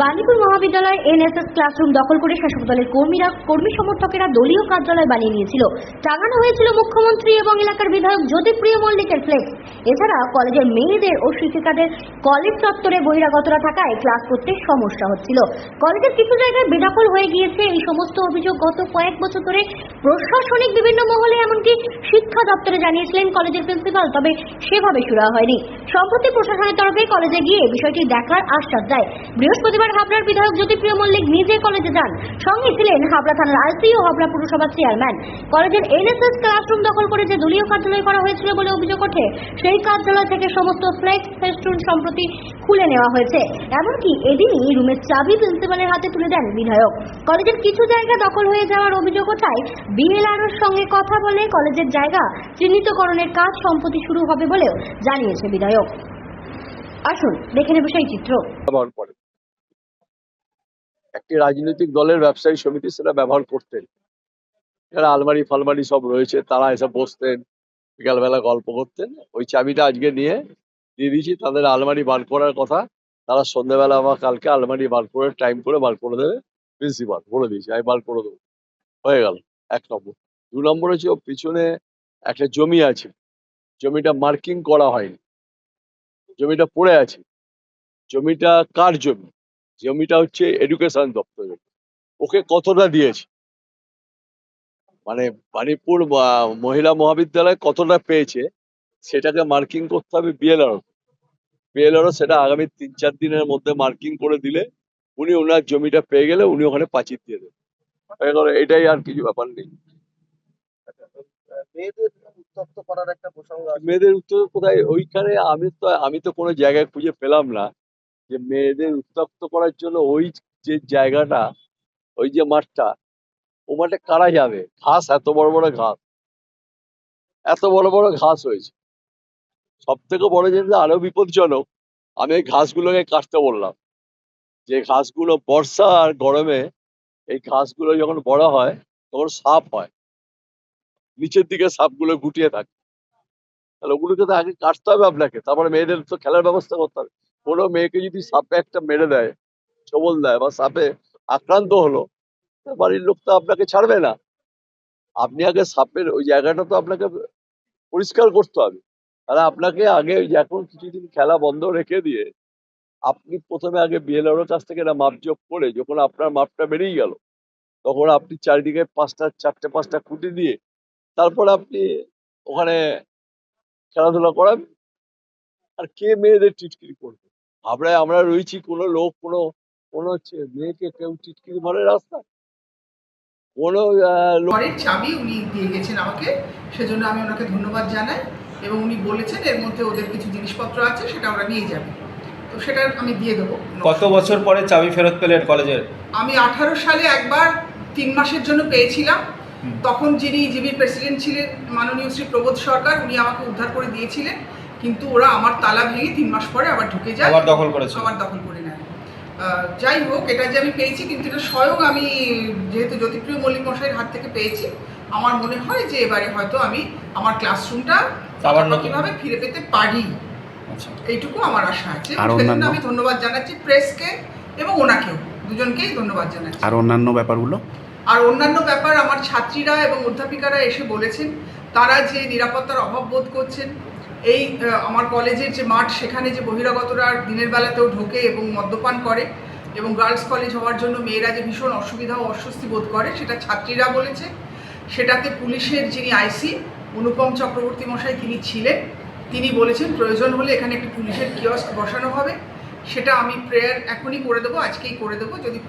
বালিপুর মহাবিদ্যালয় NSS classroom দখল করে শাসক দলের কর্মীরা, কর্মী সমর্থকেরা দলীয় কার্যালয় বানিয়ে নিয়েছিল। টাঙানো হয়েছিল মুখ্যমন্ত্রী এবং এলাকার বিধায়ক জ্যোতিপ্রিয় মল্লিকের ফ্লেক্স। এছাড়া কলেজের মেয়েদের ও শিক্ষিকাদের কলেজ চত্বরে বহিরাগতরা থাকায় ক্লাস করতে সমস্যা হচ্ছিল। কলেজের কিছু জায়গায় বেদখল হয়ে গিয়েছে এই সমস্ত অভিযোগ গত কয়েক বছর ধরে প্রশাসনিক বিভিন্ন মহলে, এমনকি শিক্ষা দপ্তরে জানিয়েছিলেন কলেজের প্রিন্সিপাল, তবে সেভাবে শুরু হয়নি। সম্প্রতি প্রশাসনের তরফে কলেজে গিয়ে বিষয়টি দেখার আশ্বাস দেয়। বৃহস্পতিবার হাবড়ার বিধায়ক জ্যোতিপ্রিয় মল্লিক নিজে কলেজে যান। সঙ্গে ছিলেন হাবড়া থানার আইসি ও হাবড়া পুরসভার চেয়ারম্যান। কলেজের এনএসএস ক্লাসরুম দখল করে যে দলীয় কার্যালয় করা হয়েছিল বলে অভিযোগ ওঠে, সেই কার্যালয় থেকে সমস্ত ফ্লেক্স ফেস্টুন সম্প্রতি খুলে নেওয়া হয়েছে। এমনকি এদিনই রুমের চাবি প্রিন্সিপালের হাতে তুলে দেন বিধায়ক। কলেজের কিছু জায়গা দখল হয়ে যাওয়ার অভিযোগ ওঠায় বিএলআরওর সঙ্গে কথা বলে কলেজের জায়গা চিহ্নিতকরণের কাজ সম্প্রতি শুরু হবে বলেও জানিয়েছে বিধায়ক। আসুন, দেখে নেব সেই চিত্র। একটি রাজনৈতিক দলের ব্যবসায়ী সমিতি সেটা ব্যবহার করতেন। এখানে আলমারি ফালমারি সব রয়েছে, তারা এসে বসতেন, বিকালবেলা গল্প করতেন। ওই চাবিটা আজকে নিয়ে দিয়ে দিয়েছি, তাদের আলমারি বার করার কথা। তারা সন্ধ্যেবেলা আমার কালকে আলমারি বার করে টাইম করে বার করে দেবে প্রিন্সিপাল বলে দিয়েছি, আমি বার করে দেবো। হয়ে গেল, এক নম্বর। দু নম্বর হচ্ছে ওর পিছনে একটা জমি আছে। জমিটা মার্কিং করা হয়নি। জমিটা পড়ে আছে। জমিটা কার জমি? জমিটা হচ্ছে এডুকেশন দপ্তরের। ওকে কতটা দিয়েছে? মানে বাণীপুর মহিলা মহাবিদ্যালয় কতটা পেয়েছে সেটাকে মার্কিং করতে হবে বিএলআর বিএলআরও সেটা আগামী তিন চার দিনের মধ্যে মার্কিং করে দিলে উনি ওনার জমিটা পেয়ে গেলে উনি ওখানে পাঁচির দিয়ে দেবেন এটাই আর কিছু ব্যাপার নেই। মেয়েদের উত্তপ্ত করার একটা প্রসঙ্গ মেয়েদের উত্তর কোথায়? ওইখানে আমি তো আমি তো কোনো জায়গায় খুঁজে পেলাম না। যে মেয়েদের উত্তপ্ত করার জন্য ওই যে জায়গাটা, ওই যে মাঠটা, ও মাঠে কারা যাবে? ঘাস, এত বড় বড় ঘাস। এত বড় বড় ঘাস হয়েছে। সব থেকে বড় জিনিস আরও বিপজ্জনক, আমি এই ঘাসগুলোকে কাটতে বললাম। যে ঘাসগুলো বর্ষা আর গরমে, এই ঘাসগুলো যখন বড় হয়, তখন সাপ হয়। নিচের দিকে সাপগুলো গুটিয়ে থাকে। তাহলে ওগুলোকে তো আগে কাটতে হবে আপনাকে। তারপরে মেয়েদের তো খেলার ব্যবস্থা করতে হবে। কোনো মেয়েকে যদি সাপে একটা মেরে দেয় সবল দেয় বা সাপে আক্রান্ত হলো বাড়ির লোক তো আপনাকে ছাড়বে না। আপনি আগে সাপের ওই জায়গাটা তো আপনাকে পরিষ্কার করতে হবে। তাহলে আপনাকে আগে ওই এখন কিছুদিন খেলা বন্ধ রেখে দিয়ে আপনি প্রথমে আগে বিএলআর কাছ থেকে একটা মাপজোপ করে যখন আপনার মাপটা বেরিয়ে গেল, তখন আপনি চারিদিকে পাঁচটা, চারটে, পাঁচটা খুঁটি দিয়ে তারপর আপনি ওখানে খেলাধুলা করাবেন আর কে মেয়েদের টিটকিরি করবে? হাবড়ায় আমরা রয়েছি কোনো লোক কোনো কোনো মেয়েকে কেউ টিটকিরি মারে রাস্তা কোনো ঘরের চাবি উনি দিয়ে গেছেন আমাকে সেজন্য আমি ওনাকে ধন্যবাদ জানাই এবং উনি বলেছেন এর মধ্যে ওদের কিছু জিনিসপত্র আছে সেটা ওরা নিয়ে যাবে। তো সেটা আমি দিয়ে দেবো। কত বছর পরে চাবি ফেরত পেলেন কলেজের? আমি আঠারো সালে একবার তিন মাসের জন্য পেয়েছিলাম। তখন যিনি জিবির প্রেসিডেন্ট ছিলেন মাননীয় শ্রী প্রবোধ সরকার উনি আমাকে উদ্ধার করে দিয়েছিলেন। কিন্তু ওরা আমার তালা ভেঙে তিন মাস পরে আবার ঢুকে যায়। আবার দখল করেছে। আবার দখল করে নেয়। যাই হোক এটা যে আমি পেয়েছি কিন্তু এটা স্বয়ং আমি যেহেতু জ্যোতিপ্রিয় মল্লিক মশাইয়ের হাত থেকে পেয়েছি আমার মনে হয় যে এবারে হয়তো আমি আমার ক্লাসরুমটা আবার নতুন। কীভাবে ফিরে পেতে পারি। আচ্ছা। এইটুকু আমার আশা আছে। আর সেজন্য অন্যান্য? আমি ধন্যবাদ জানাচ্ছি প্রেসকে এবং ওনাকেও। দুজনকেই ধন্যবাদ জানাচ্ছি। আর অন্যান্য ব্যাপারগুলো? আর অন্যান্য ব্যাপার আমার ছাত্রীরা এবং অধ্যাপিকারা এসে বলেছেন তারা যে নিরাপত্তার অভাব বোধ করছেন এই আমার কলেজের যে মাঠ, সেখানে যে বহিরাগতরা দিনের বেলাতেও ঢোকে এবং মদ্যপান করে এবং গার্লস কলেজ হওয়ার জন্য মেয়েরা যে ভীষণ অসুবিধা ও অস্বস্তি বোধ করে, সেটা ছাত্রীরা বলেছে। সেটাতে পুলিশের যিনি আইসি, অনুপম চক্রবর্তী মশাই তিনি ছিলেন। তিনি বলেছেন, প্রয়োজন হলে এখানে একটি পুলিশের কিয়স্ক বসানো হবে। সেটা আমি প্রেয়ার এখনই করে দেবো, আজকেই করে দেবো। যদি